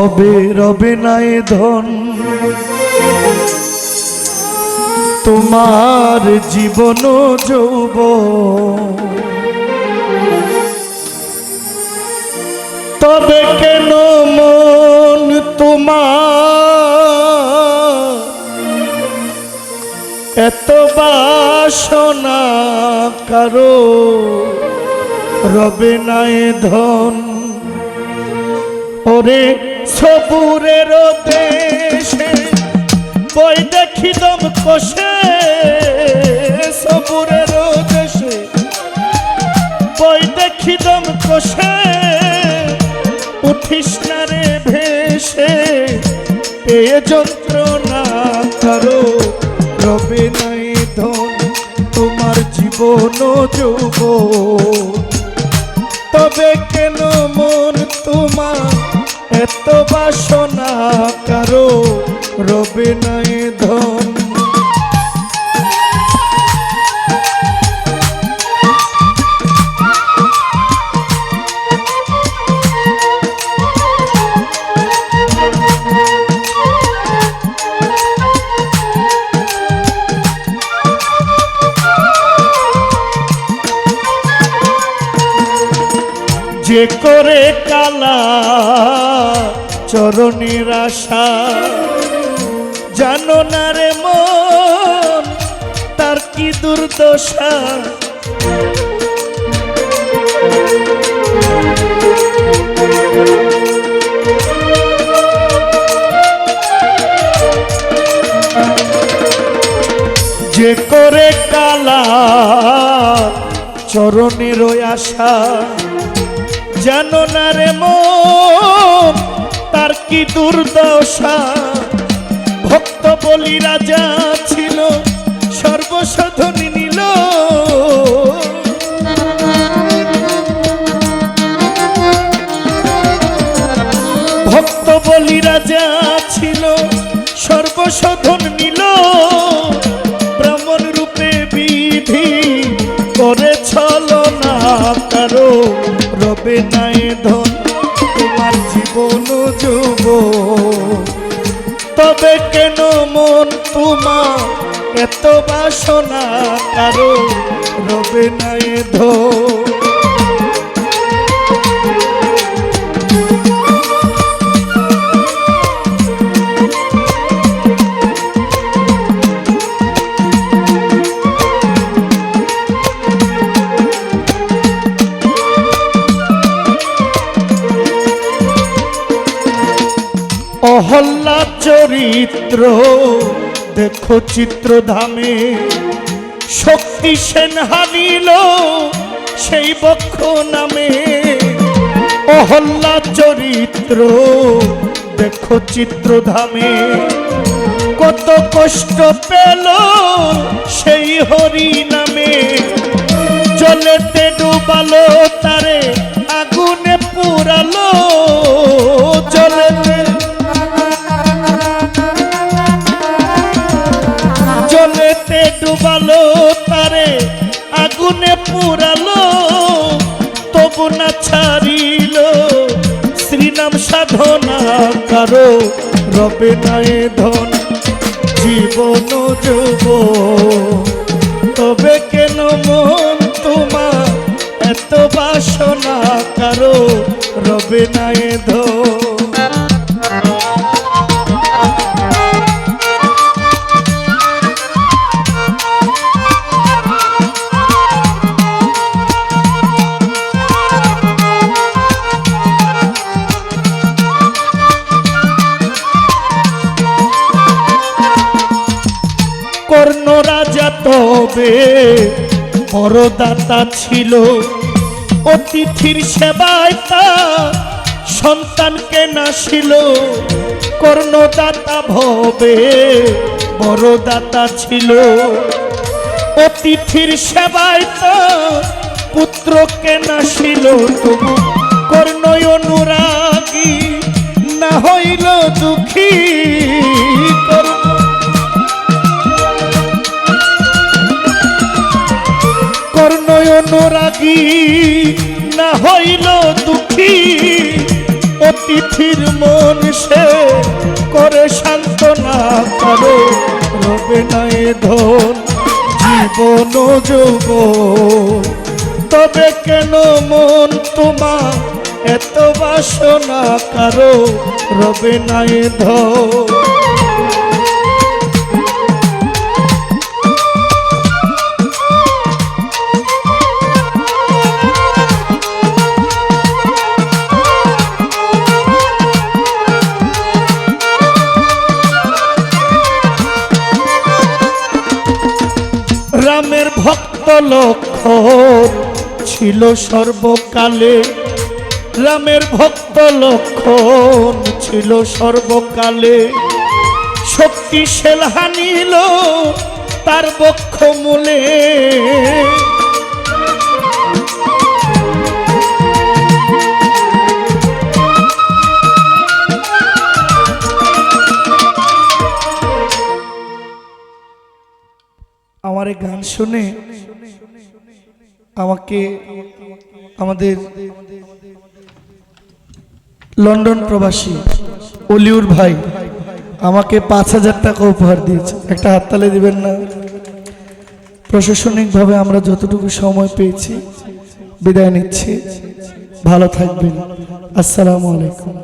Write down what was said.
হবে রবে নাই ধন। তোমার জীবন যৌব। তবে কেন মন তোমার? এত বাসনা কারও রবে নাই ধন। ওরে সবুরের দেশে বই দেখি দম কষে সবুরের দেশে বই দেখি দম কষে উঠিস না রে ভেসে। এ যন্ত্রণা কারও রবে নাই ধন, তোমার জীবন যৌব বাসনা কারও রবে নাই ধন। যে করে কালা চরণের আশা। জানো না রে মন, তার কি দুর্দশা? যে করে কালা চরণের আশা, জানো না রে মন তার কি দুর্দশা? ভক্ত বলি রাজা ছিল, সর্বসাধনী নিল। ভক্ত বলি রাজা ছিল, সর্বসাধন নিল। ব্রাহ্মণ রূপে বিধি করে ছলো না কারও, রবে নাই ধন। জীবন যুব তবে কেন মন তোমার এত বাসনা কারও রবে নাই ধন অহল্লা চরিত্র, দেখো চিত্রধামে। শক্তি সেন হানিল সেই বক্ষ নামে। অহল্লা চরিত্র, দেখো চিত্রধামে। কত কষ্ট পেল সেই হরি নামে। জলেতে ডুবালো তারে, আগুনে পুরালো পুরালো, তবু না ছাড়িল। শ্রীনাম সাধনা কারও, রবে নাই ধন, জীবন যুব। তবে কেন মন তোমার এত বাসনা কারও, রবে নাই ধন? তবে বড়দাতা ছিল। অতিথির সেবায় তা সন্তানকে নাসিল কর্ণদাতা ভবে বড়দাতা ছিল। অতিথির সেবায় তা পুত্রকে নাসিল তবু কর্ণয় অনুরাগী না হইল দুঃখী। অতি তিথির মন সে করে শান্তনা করো, রবে নাই ধন, জীবন যুগ তবে কেন মন তোমার এত বাসনা কারও, রবে নাই ধন? ভক্ত লক্ষণ ছিল সর্বকালে। রামের ভক্ত লক্ষণ ছিল সর্বকালে। শক্তি সেল হানিল তার বক্ষ মূলে। আমার গান শুনে আমাকে আমাদের লন্ডন প্রবাসী অলিউর ভাই আমাকে পাঁচ হাজার টাকা উপহার দিয়েছে। একটা হাততালি দিবেন না? প্রশাসনিকভাবে আমরা যতটুকু সময় পেয়েছি বিদায় নিচ্ছি। ভালো থাকবেন। আসসালামু আলাইকুম।